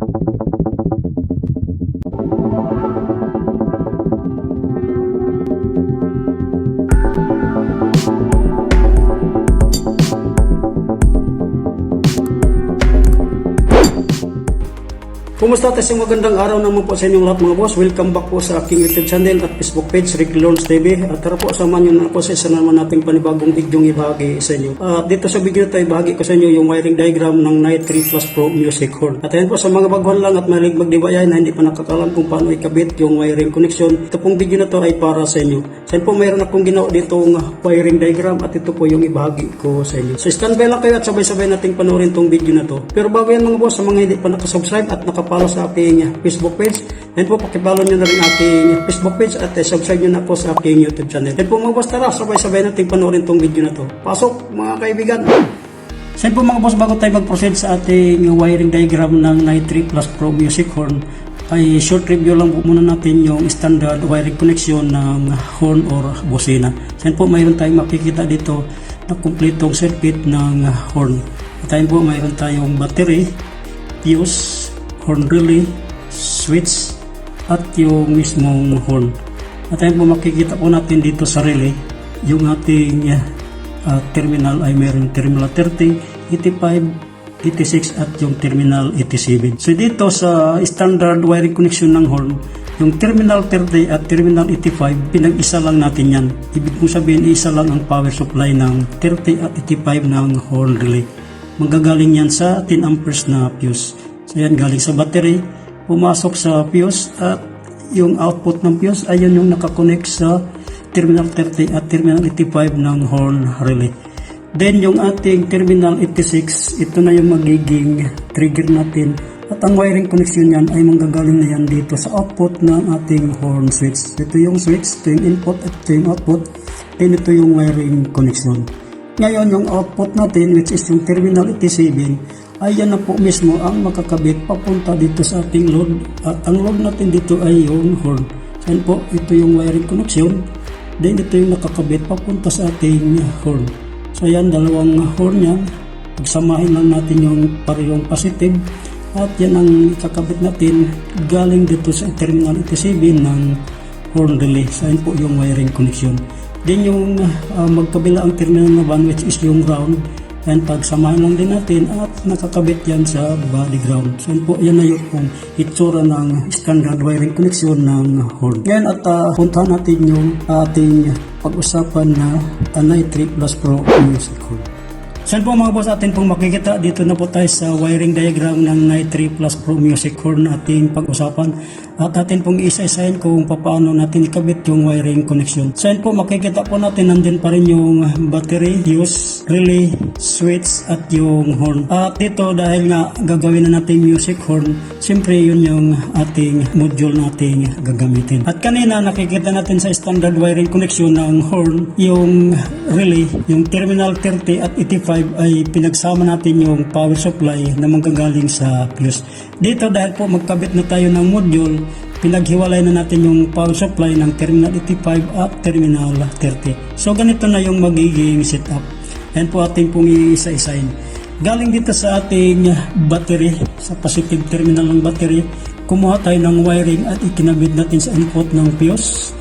Thank you. Kumusta tayo sa magandang araw naman po sa inyong lahat mga boss. Welcome back po sa aking YouTube channel at Facebook page, Rick Lawrence TV. At tara po, samahan nyo na po sa isa naman nating panibagong video ibahagi sa inyo. At dito sa video ito, ibahagi ko sa inyo yung wiring diagram ng Night 3 Plus Pro Music Horn. At ayan po sa mga baguhan lang at malig magdibayan na hindi pa nakakalam kung paano ikabit yung wiring connection. Ito pong video na to ay para sa inyo. Sa po mayroon akong ginawa ditong wiring diagram at ito po yung ibahagi ko sa inyo. So standby lang kayo at sabay-sabay nating panoorin tong video na to. Pero bago yan mga boss, sa mga hindi pa nakasubscribe at nakapalo sa aking Facebook page, yan po pakipalo nyo na rin aking Facebook page at eh, subscribe nyo na po sa aking YouTube channel. Yan po mga boss, tara sabay-sabay nating panoorin tong video na to. Pasok mga kaibigan! Yun po mga boss, bago tayo mag-proceed sa ating wiring diagram ng Night 3 Plus Pro Music Horn, ay short review lang po muna natin yung standard wiring connection ng horn or bosina. So yun po mayroon tayong makikita dito na kumpletong circuit ng horn. At ayun po mayroon tayong battery, fuse, horn relay, switch, at yung mismong horn. At ayun po makikita po natin dito sa relay yung ating uh, terminal ay mayroong terminal 30, 85, 86 at yung terminal 87. So dito sa standard wiring connection ng horn, yung terminal 30 at terminal 85, pinag-isa lang natin yan. Ibig kong sabihin, isa lang ang power supply ng 30 at 85 ng horn relay. Manggagaling yan sa 10 amperes na fuse. So yan, galing sa battery, pumasok sa fuse at yung output ng fuse ay yun yung nakakonect sa terminal 30 at terminal 85 ng horn relay. Then yung ating terminal 86, ito na yung magiging trigger natin. At ang wiring connection yan ay manggagaling na yan dito sa output ng ating horn switch. Ito yung switch, ito yung input at ito yung output. Then ito yung wiring connection. Ngayon yung output natin which is yung terminal 87 ay yan na po mismo ang makakabit papunta dito sa ating load. At ang load natin dito ay yung horn. Yan po, ito yung wiring connection. Then ito yung nakakabit papunta sa ating horn. So yan, dalawang horn yan. Pagsamahin lang natin yung parehong positive. At yan ang ikakabit natin galing dito sa terminal 87 ng horn relay. So yan po yung wiring connection. Then yung uh, magkabila ang terminal na van which is yung ground. Yan, pagsamahin lang din natin at nakakabit yan sa body ground. So yan po, yan na yung itsura ng standard wiring connection ng horn. Yan at uh, puntahan natin yung ating pag-usapan na Anay 3 Plus Pro Music Horn. So yan po mga boss atin pong makikita dito na po tayo sa wiring diagram ng Night 3 Plus Pro Music Horn na ating pag-usapan at atin pong isa-isahin kung paano natin ikabit yung wiring connection. So yan po makikita po natin nandun pa rin yung battery, fuse, relay, switch at yung horn. At dito dahil nga gagawin na natin music horn, siyempre yun yung ating module nating gagamitin. At kanina nakikita natin sa standard wiring connection ng horn, yung relay, yung terminal 30 at 85 ay pinagsama natin yung power supply na manggagaling sa fuse. Dito dahil po magkabit na tayo ng module, pinaghiwalay na natin yung power supply ng terminal 85 at terminal 30. So ganito na yung magiging setup. Yan po ating pong iisa-isain. Galing dito sa ating battery, sa positive terminal ng battery, kumuha tayo ng wiring at ikinabit natin sa input ng fuse.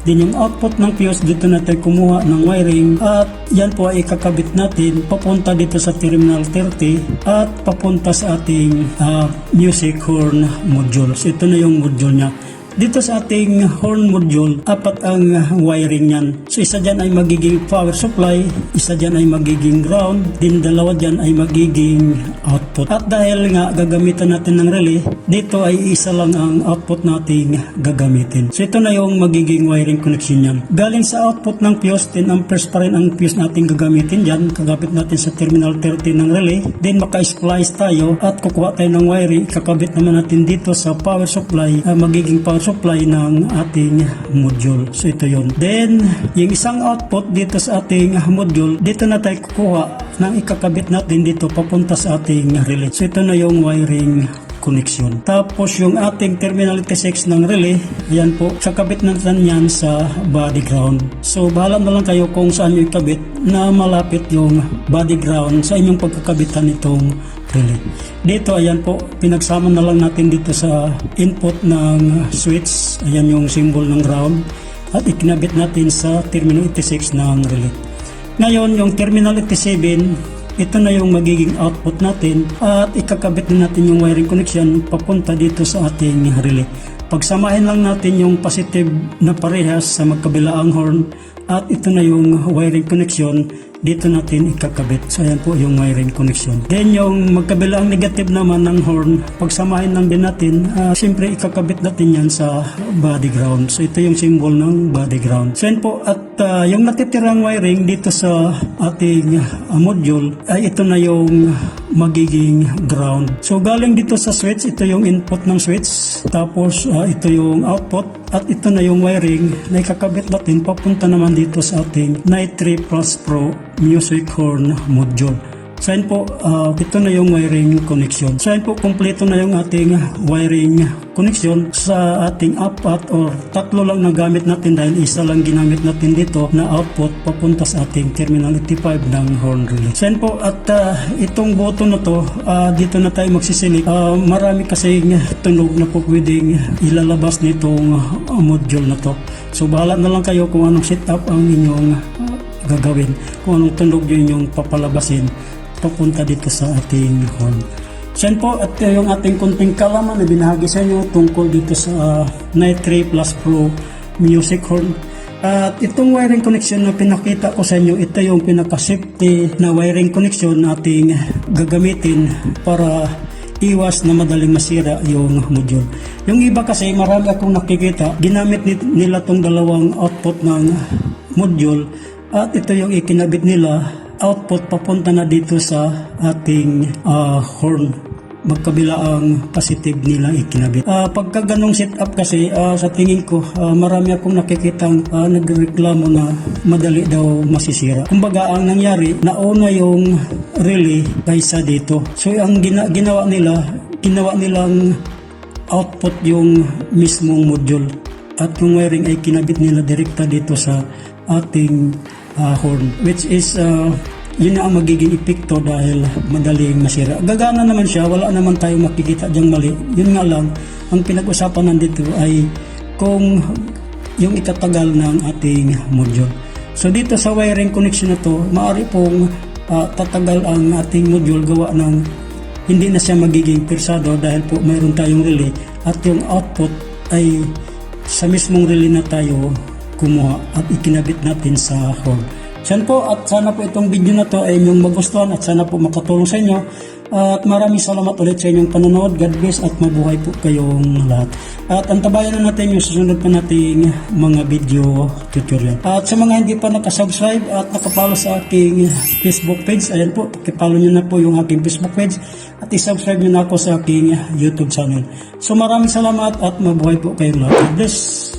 Din yung output ng fuse, dito na tayo kumuha ng wiring at yan po ay ikakabit natin papunta dito sa terminal 30 at papunta sa ating ah, music horn module. So ito na yung module niya. Dito sa ating horn module, apat ang wiring niyan. So isa dyan ay magiging power supply, isa dyan ay magiging ground, din dalawa dyan ay magiging output. At dahil nga gagamitan natin ng relay, dito ay isa lang ang output nating gagamitin. So ito na yung magiging wiring connection niyan. Galing sa output ng fuse, 10 amperes pa rin ang fuse nating gagamitin dyan. Kagabit natin sa terminal 30 ng relay. Then maka-splice tayo at kukuha tayo ng wiring. Kakabit naman natin dito sa power supply, ah, magiging power supply ng ating module. So ito yon. Then, yung isang output dito sa ating module, dito na tayo kukuha ng ikakabit natin dito papunta sa ating relay. So ito na yung wiring connection. Tapos yung ating terminal 86 ng relay, yan po, kakabit natin yan sa body ground. So bahala na lang kayo kung saan nyo ikabit na malapit yung body ground sa inyong pagkakabitan nitong relay. Dito, ayan po, pinagsama na lang natin dito sa input ng switch. Ayan yung symbol ng ground. At ikinabit natin sa terminal 86 ng relay. Ngayon, yung terminal 87, ito na yung magiging output natin at ikakabit na natin yung wiring connection papunta dito sa ating relay. Pagsamahin lang natin yung positive na parehas sa magkabilaang horn at ito na yung wiring connection dito natin ikakabit. So ayan po yung wiring connection. Then yung magkabilaang negative naman ng horn, pagsamahin lang din natin, ah, siyempre ikakabit natin yan sa body ground. So ito yung symbol ng body ground. So yan po at ah, yung natitirang wiring dito sa ating ah, module ay ito na yung magiging ground. So galing dito sa switch, ito yung input ng switch. Tapos ah, ito yung output at ito na yung wiring na ikakabit natin papunta naman dito sa ating Night 3 Plus Pro Music Horn Module. Yun po, ah, ito na yung wiring connection. Yun po, kompleto na yung ating wiring connection sa ating apat or tatlo lang na gamit natin dahil isa lang ginamit natin dito na output papunta sa ating terminal 85 ng horn relay. Yun po, at ah, itong button na to, ah, dito na tayo magsiselect. Ah, marami kasi tunog na po pwedeng ilalabas nitong module na to. So bahala na lang kayo kung anong setup ang inyong gagawin kung anong tunog yun yung papalabasin papunta dito sa ating. So yan po at uh, yung ating kunting kalaman na binahagi sa inyo tungkol dito sa uh, Night 3 Plus Pro Music Horn. At itong wiring connection na pinakita ko sa inyo, ito yung pinaka-safety na wiring connection nating gagamitin para iwas na madaling masira yung module. Yung iba kasi marami akong nakikita, ginamit ni- nila tong dalawang output ng module at ito yung ikinabit nila output papunta na dito sa ating ah, horn magkabila ang positive nila ikinabit. Ah, pagka ganong setup kasi ah, sa tingin ko ah, marami akong nakikitang ah, nagreklamo na madali daw masisira. Kumbaga ang nangyari nauna yung relay kaysa dito. So ang gina- ginawa nila ginawa nilang output yung mismong module at yung wiring ay kinabit nila direkta dito sa ating ah, horn which is ah, yun na ang magiging epekto dahil madaling masira. Gagana naman siya, wala naman tayong makikita diyang mali. Yun nga lang, ang pinag-usapan nandito ay kung yung ikatagal ng ating module. So dito sa wiring connection na to, maaari pong ah, tatagal ang ating module gawa ng hindi na siya magiging persado dahil po mayroon tayong relay at yung output ay sa mismong relay na tayo kumuha at ikinabit natin sa horn. Yan po at sana po itong video na to ay inyong magustuhan at sana po makatulong sa inyo. At maraming salamat ulit sa inyong panonood. God bless at mabuhay po kayong lahat. At antabayan na natin yung susunod pa nating mga video tutorial. At sa mga hindi pa nakasubscribe at nakapalo sa aking Facebook page, ayan po, pakipalo nyo na po yung aking Facebook page at isubscribe nyo na ako sa aking YouTube channel. So maraming salamat at mabuhay po kayong lahat. God bless.